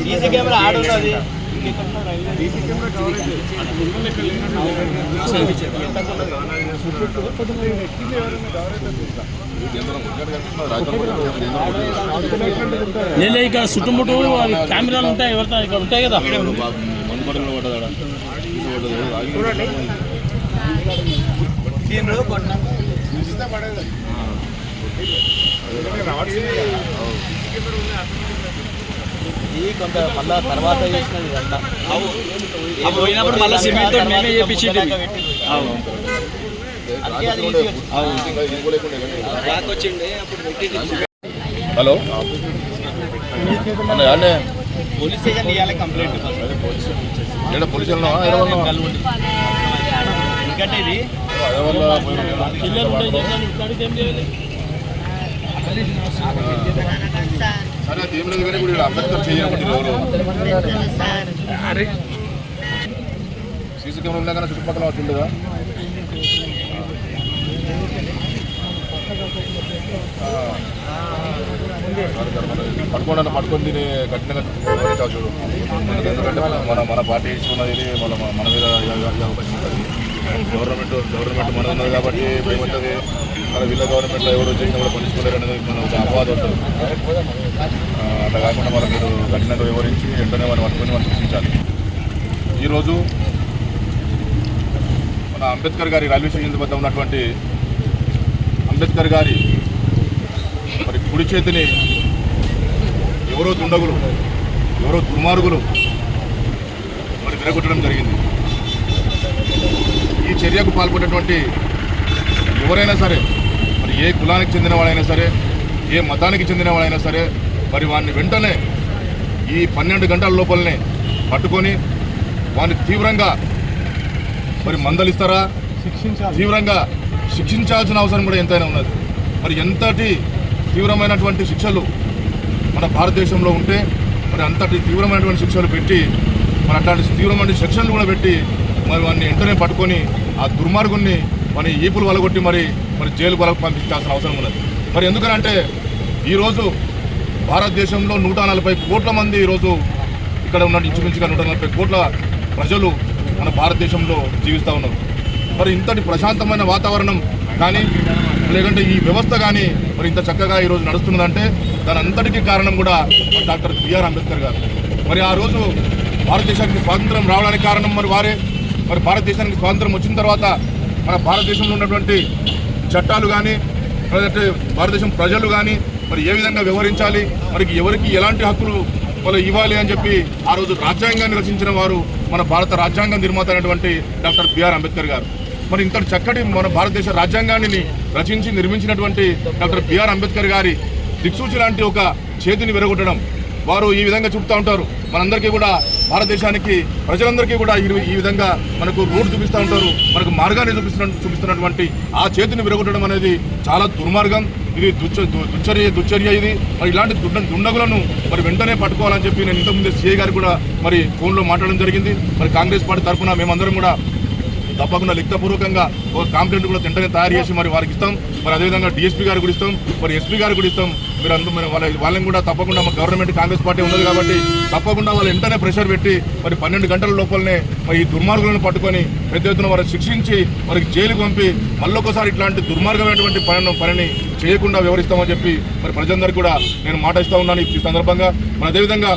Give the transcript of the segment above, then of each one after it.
CC camera ఆడున్నది లేదు ఇక్కడ చుట్టుముట్టు అవి కెమెరాలు ఉంటాయి ఎవరితో? ఇక్కడ ఉంటాయి కదా. కొట్టిన. ఇది కొంత మళ్ళా తర్వాత చేసినది ఇదంతా. అప్పుడు పోయినప్పుడు మళ్ళా సిమెంట్ మేమే పెట్టి హలో? అన్నే పోలీస్ స్టేషన్ ఇవ్వాలి కంప్లైంట్? ఎందుకంటే ఇది సరే అది ఏం లేదు కానీ ఇప్పుడు అంబేద్కర్ సీసీ కెమెరా ఉన్నా కానీ చుట్టుపక్కల వచ్చి పట్టుకోండి పట్టుకొని దీన్ని కఠినంగా చూడు. ఎందుకంటే మన మన పార్టీ ఇస్తున్నది మన మన మీద అవకాశం ఉంటుంది గవర్నమెంట్ గవర్నమెంట్ మన ఉన్నది కాబట్టి భయం మన వీళ్ళ గవర్నమెంట్లో ఎవరు చేసినా కూడా పనిచుకోలేరు అనేది మన ఒక అపవాదం ఉంటుంది అలా అట్లా కాకుండా మనం మీరు కఠినంగా వివరించి వెంటనే మనం పట్టుకొని మనం శిక్షించాలి. ఈరోజు మన అంబేద్కర్ గారి రైల్వే స్టేషన్ వద్ద ఉన్నటువంటి అంబేద్కర్ గారి మరి కుడి చేతిని ఎవరో దుండగులు ఎవరో దుర్మార్గులు మరి విరగొట్టడం జరిగింది. ఈ చర్యకు పాల్పడినటువంటి ఎవరైనా సరే మరి ఏ కులానికి చెందిన వాడైనా సరే ఏ మతానికి చెందిన వాడైనా సరే మరి వాడిని వెంటనే ఈ పన్నెండు గంటల లోపలనే పట్టుకొని వాడిని తీవ్రంగా మరి మందలిస్తారా? తీవ్రంగా శిక్షించాల్సిన అవసరం కూడా ఎంతైనా ఉన్నది. మరి ఎంతటి తీవ్రమైనటువంటి శిక్షలు మన భారతదేశంలో ఉంటే మరి అంతటి తీవ్రమైనటువంటి శిక్షలు పెట్టి మరి అట్లాంటి తీవ్రమైన శిక్షలు కూడా పెట్టి మరి వాడిని వెంటనే పట్టుకొని ఆ దుర్మార్గుణ్ణి మన ఈపులు వలగొట్టి మరి మరి జైలు వరకు పంపించాల్సిన అవసరం ఉన్నది. మరి ఎందుకనంటే ఈరోజు భారతదేశంలో నూట నలభై కోట్ల మంది ఈరోజు ఇక్కడ ఉన్న ఇంచుమించుగా నూట నలభై కోట్ల ప్రజలు మన భారతదేశంలో జీవిస్తూ ఉన్నారు. మరి ఇంతటి ప్రశాంతమైన వాతావరణం కానీ లేదంటే ఈ వ్యవస్థ కానీ మరి ఇంత చక్కగా ఈరోజు నడుస్తున్నదంటే దాని అంతటికీ కారణం కూడా డాక్టర్ బిఆర్ అంబేద్కర్ గారు. మరి ఆ రోజు భారతదేశానికి స్వాతంత్రం రావడానికి కారణం మరి వారే. మరి భారతదేశానికి స్వాతంత్రం వచ్చిన తర్వాత మన భారతదేశంలో ఉన్నటువంటి చట్టాలు కానీ లేదంటే భారతదేశం ప్రజలు కానీ మరి ఏ విధంగా వ్యవహరించాలి? మరి ఎవరికి ఎలాంటి హక్కులు వాళ్ళు ఇవ్వాలి అని చెప్పి ఆ రోజు రాజ్యాంగాన్ని రచించిన వారు మన భారత రాజ్యాంగ నిర్మాత అయినటువంటి డాక్టర్ బిఆర్ అంబేద్కర్ గారు. మరి ఇంతటి చక్కటి మన భారతదేశ రాజ్యాంగాన్ని రచించి నిర్మించినటువంటి డాక్టర్ బిఆర్ అంబేద్కర్ గారి దిక్సూచి లాంటి ఒక చేతిని విరగొట్టడం వారు ఈ విధంగా చూపుతూ ఉంటారు. మనందరికీ కూడా భారతదేశానికి ప్రజలందరికీ కూడా ఈ ఈ విధంగా మనకు రోడ్డు చూపిస్తూ ఉంటారు. మనకు మార్గాన్ని చూపిస్తున్న చూపిస్తున్నటువంటి ఆ చేతిని విరగొట్టడం అనేది చాలా దుర్మార్గం. ఇది దుచ్చ దు- దుచ్చర్య దుచ్చర్య ఇది. మరి ఇలాంటి దుండ దుండగులను మరి వెంటనే పట్టుకోవాలని చెప్పి నేను ఇంతకుముందే సీఏ గారు కూడా మరి ఫోన్లో మాట్లాడడం జరిగింది. మరి కాంగ్రెస్ పార్టీ తరఫున మేమందరం కూడా తప్పకుండా లిఖితపూర్వకంగా ఒక కాంప్లైంట్ కూడా వెంటనే తయారు చేసి మరి వారికి ఇస్తాం. మరి అదేవిధంగా డిఎస్పీ గారు కూడా ఇస్తాం. మరి ఎస్పీ గారు కూడా ఇస్తాం. మీరు అందరూ మరి వాళ్ళ వాళ్ళని కూడా తప్పకుండా మా గవర్నమెంట్ కాంగ్రెస్ పార్టీ ఉన్నది కాబట్టి తప్పకుండా వాళ్ళు వెంటనే ప్రెషర్ పెట్టి మరి పన్నెండు గంటల లోపలనే మరి ఈ దుర్మార్గులను పట్టుకొని పెద్ద ఎత్తున వారిని శిక్షించి వారికి జైలుకు పంపి మళ్ళొకసారి ఇట్లాంటి దుర్మార్గమైనటువంటి పని పనిని చేయకుండా వివరిస్తామని చెప్పి మరి ప్రజలందరికీ కూడా నేను మాట ఇస్తా ఉన్నాను. ఈ సందర్భంగా మరి అదేవిధంగా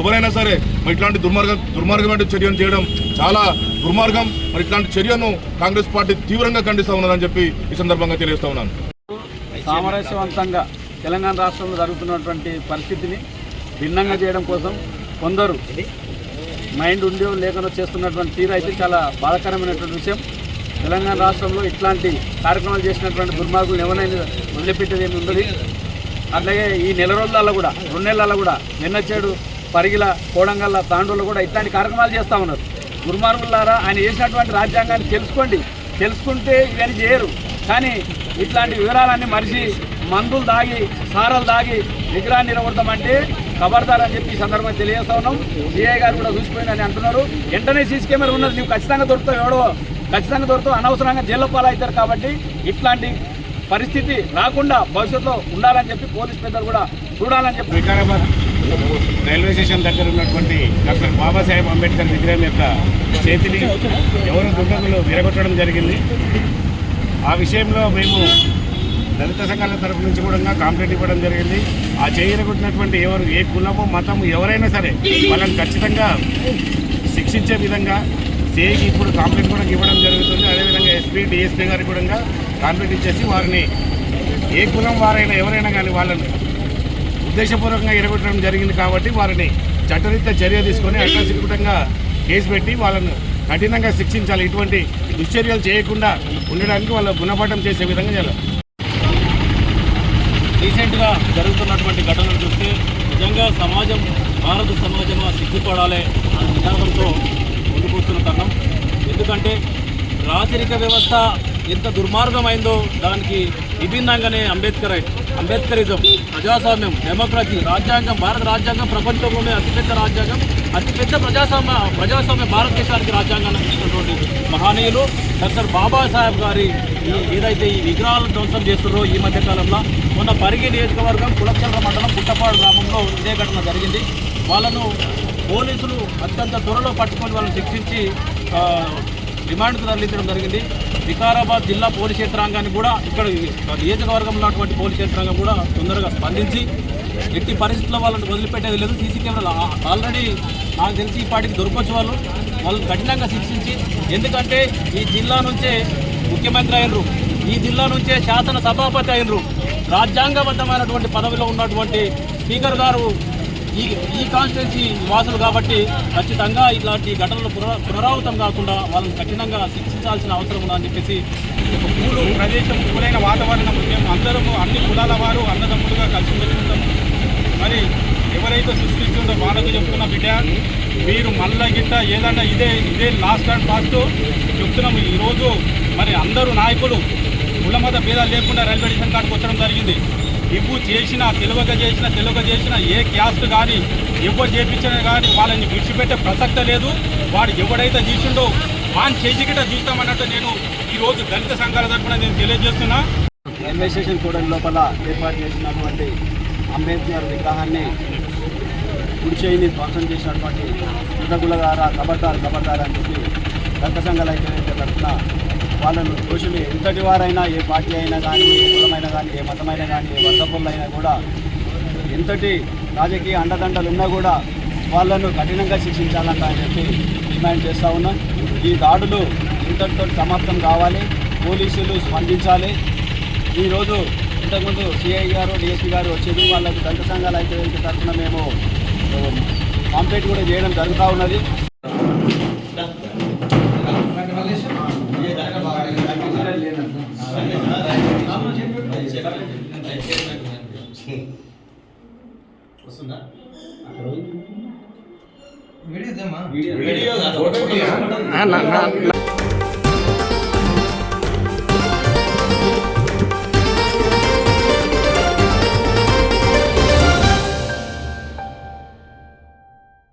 ఎవరైనా సరే మరి ఇట్లాంటి దుర్మార్గం దుర్మార్గమైన చర్యను చేయడం చాలా దుర్మార్గం. మరి ఇట్లాంటి చర్యను కాంగ్రెస్ పార్టీ తీవ్రంగా ఖండిస్తా ఉన్నదని చెప్పి ఈ సందర్భంగా తెలియజేస్తా ఉన్నాను. సామరస్యవంతంగా తెలంగాణ రాష్ట్రంలో జరుగుతున్నటువంటి పరిస్థితిని భిన్నంగా చేయడం కోసం కొందరు మైండ్ ఉండి లేకుండా చేస్తున్నటువంటి తీరు అయితే చాలా బాధాకరమైనటువంటి విషయం. తెలంగాణ రాష్ట్రంలో ఇట్లాంటి కార్యక్రమాలు చేసినటువంటి దుర్మార్గులు ఎవరైనా వదిలిపెట్టేది ఏమి ఉండదు. అట్లాగే ఈ నెల రోజులలో కూడా రెండు నెలల కూడా నిన్నచేడు పరిగిల కోడంగల్ల తాండూలో కూడా ఇట్లాంటి కార్యక్రమాలు చేస్తూ ఉన్నారు. దుర్మార్గులారా ఆయన చేసినటువంటి రాజ్యాంగాన్ని తెలుసుకోండి. తెలుసుకుంటే ఇవన్నీ చేయరు. కానీ ఇట్లాంటి వివరాలన్నీ మరిచి మందులు దాగి సారాలు దాగి విగ్రహాన్ని నిలబడతామంటే ఖబర్దార్ అని చెప్పి ఈ సందర్భంగా తెలియజేస్తా ఉన్నాం. సిఐ గారు కూడా చూసిపోయిందని అంటున్నారు. వెంటనే సీసీ కెమెరా ఉన్నది. నువ్వు ఖచ్చితంగా దొరుకుతావు ఎవడో. ఖచ్చితంగా దొరుకుతావు. అనవసరంగా జైల్లో పాలవుతారు కాబట్టి ఇట్లాంటి పరిస్థితి రాకుండా భవిష్యత్తులో ఉండాలని చెప్పి పోలీస్ పెద్దలు కూడా చూడాలని చెప్పి వికారాబాద్ రైల్వే స్టేషన్ దగ్గర ఉన్నటువంటి డాక్టర్ బాబాసాహెబ్ అంబేద్కర్ విగ్రహం యొక్క చేతిని ఎవరు దుండగులు విరగొట్టడం జరిగింది. ఆ విషయంలో మేము దళిత సంఘాల తరపు నుంచి కూడా కాంప్లైంట్ ఇవ్వడం జరిగింది. ఆ చేయరగొట్టినటువంటి ఎవరు ఏ కులము మతము ఎవరైనా సరే వాళ్ళని ఖచ్చితంగా శిక్షించే విధంగా సిఐకి ఇప్పుడు కాంప్లైంట్ కూడా ఇవ్వడం జరుగుతుంది. అదేవిధంగా ఎస్పీ డిఎస్పీ గారికి కూడా కాంప్లైంట్ ఇచ్చేసి వారిని ఏ కులం వారైనా ఎవరైనా కానీ వాళ్ళని ఉద్దేశపూర్వకంగా ఎరగొట్టడం జరిగింది కాబట్టి వారిని చట్టరీత్యా చర్య తీసుకొని అడ్డసిక్కుటంగా కేసు పెట్టి వాళ్ళను కఠినంగా శిక్షించాలి. ఇటువంటి దుశ్చర్యలు చేయకుండా ఉండడానికి వాళ్ళ గుణపాఠం చేసే విధంగా చేయాలి. రీసెంట్గా జరుగుతున్నటువంటి ఘటనలు చూస్తే నిజంగా సమాజం భారత సమాజం సిగ్గుపడాలి అనే నినాదంతో ముందుకొస్తున్న తరుణం. ఎందుకంటే రాచరిక వ్యవస్థ ఎంత దుర్మార్గమైందో దానికి విభిన్నంగానే అంబేద్కర్ అంబేద్కరిజం ప్రజాస్వామ్యం డెమోక్రసీ రాజ్యాంగం భారత రాజ్యాంగం ప్రపంచంలోనే అతిపెద్ద రాజ్యాంగం అతిపెద్ద ప్రజాస్వామ్య ప్రజాస్వామ్య భారతదేశానికి రాజ్యాంగాన్ని ఇచ్చినటువంటి మహనీయులు డాక్టర్ బాబాసాహెబ్ గారి ఏదైతే ఈ విగ్రహాలను ధ్వంసం చేస్తున్నారో ఈ మధ్య కాలంలో మొన్న పరిగి నియోజకవర్గం కులచంద్ర మండలం పుట్టపాడు గ్రామంలో ఇదే ఘటన జరిగింది. వాళ్ళను పోలీసులు అత్యంత త్వరలో పట్టుకొని వాళ్ళని శిక్షించి రిమాండ్కు తరలించడం జరిగింది. వికారాబాద్ జిల్లా పోలీస్ యంత్రాంగాన్ని కూడా ఇక్కడ నియోజకవర్గంలో ఉన్నటువంటి పోలీస్ యంత్రాంగం కూడా తొందరగా స్పందించి ఎట్టి పరిస్థితుల్లో వాళ్ళని వదిలిపెట్టేది లేదు. సీసీ కెమెరాలు ఆల్రెడీ నాకు తెలిసి ఈ పాటికి దొరకొచ్చు వాళ్ళు. వాళ్ళు కఠినంగా శిక్షించి ఎందుకంటే ఈ జిల్లా నుంచే ముఖ్యమంత్రి అయినరు. ఈ జిల్లా నుంచే శాసన సభాపతి అయినరు. రాజ్యాంగబద్ధమైనటువంటి పదవిలో ఉన్నటువంటి స్పీకర్ గారు ఈ ఈ కాన్స్టిట్యున్సీ వాసులు కాబట్టి ఖచ్చితంగా ఇలాంటి ఘటనలు పునరావృతం కాకుండా వాళ్ళని కఠినంగా శిక్షించాల్సిన అవసరం ఉందని చెప్పేసి ఒక పూలు ప్రదేశం పూలైన వాతావరణం మేము అందరము అన్ని కులాల వారు అన్నదమ్ములుగా కలిసి మెలుగుతాము మరి ఎవరైతే సృష్టిస్తుందో వాళ్ళకు చెప్తున్న బిడ్డ మీరు మళ్ళా గిట్ట ఏదన్నా ఇదే ఇదే లాస్ట్ అండ్ ఫాస్ట్ చెప్తున్నాము. ఈరోజు మరి అందరూ నాయకులు కులమత భేదాలు లేకుండా రైల్వే స్టేషన్ కాడికి వచ్చడం జరిగింది. ఇవ్వు చేసిన తెలుగుగా చేసిన తెలుగుగా చేసిన ఏ క్యాస్ట్ కానీ ఎవరు చేపించినా కానీ వాళ్ళని విడిచిపెట్టే ప్రసక్త లేదు. వాడు ఎవడైతే తీసిండో వాని చేసికిట చూస్తామన్నట్టు నేను ఈరోజు దళిత సంఘాల తరఫున నేను తెలియజేస్తున్నా. రైల్వే స్టేషన్ కూడా లోపల ఏర్పాటు చేసినటువంటి అంబేద్కర్ విగ్రహాన్ని గుడిచేయిని ధ్వంసం చేసినటువంటి దుర్గగుల కబడ్దారు కబడ్దారు అని చెప్పి దళిత సంఘాల ఐక్యవేదిక తరఫున వాళ్ళను దోషులు ఎంతటి వారైనా ఏ పార్టీ అయినా కానీ ఏ కులమైనా కానీ ఏ మతమైనా కానీ ఏ వర్గపుల్లైనా కూడా ఎంతటి రాజకీయ అండదండలు ఉన్నా కూడా వాళ్ళను కఠినంగా శిక్షించాలంట అని చెప్పి డిమాండ్ చేస్తూ ఉన్నాం. ఈ దాడులు ఇంతటితో సమాప్తం కావాలి. పోలీసులు స్పందించాలి. ఈరోజు ఇంతకుముందు సిఐ గారు డిఎస్పీ గారు వచ్చేది. వాళ్ళకు దళిత సంఘాలు అయితే తరఫున మేము కాంప్లీట్ కూడా చేయడం జరుగుతూ ఉన్నది. వీడియో